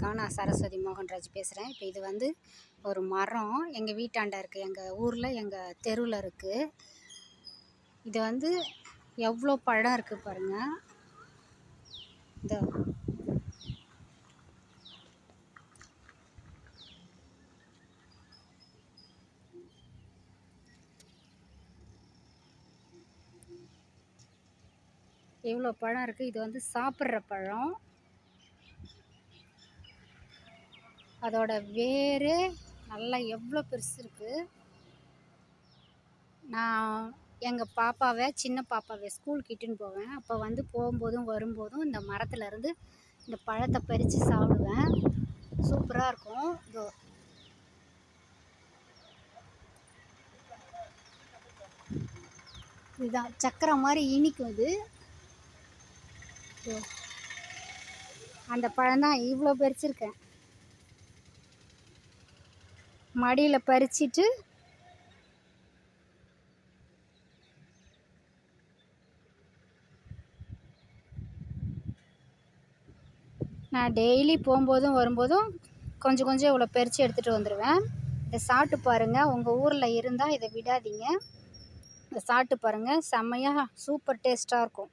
வணக்கம் நான் சரஸ்வதி மோகன்ராஜ் பேசுகிறேன் இப்போ இது வந்து ஒரு மரம். எங்கள் வீட்டாண்ட இருக்குது எங்கள் ஊரில் எங்கள் தெருவில் இருக்குது இது வந்து எவ்வளோ பழம் இருக்குது பாருங்கள் இந்த எவ்வளோ பழம் இருக்குது இது வந்து சாப்பிட்ற பழம். அதோட வேர் நல்லா எவ்வளோ பெருசு இருக்குது நான் எங்கள் பாப்பாவை சின்ன பாப்பாவை ஸ்கூலுக்கு இட்டுன்னு போவேன். அப்போ வந்து போகும்போதும் வரும்போதும் இந்த மரத்துலேருந்து இந்த பழத்தை பறித்து சாப்பிடுவேன். சூப்பராக இருக்கும். இதோ. இதுதான் சக்கரை மாதிரி இனிக்கும் இது. அந்த அந்த பழம்தான் இவ்வளோ பறிச்சிருக்கேன் மடியில் பறிச்சிட்டு நான் டெய்லி போகும்போதும் வரும்போதும் கொஞ்சம் கொஞ்சம் இவ்வளோ பறித்து எடுத்துகிட்டு வந்துடுவேன் இதை சாப்பிட்டு பாருங்கள் உங்கள் ஊரில் இருந்தால் இதை விடாதீங்க. இதை சாப்பிட்டு பாருங்கள் செம்மையாக சூப்பர் டேஸ்ட்டாக இருக்கும்.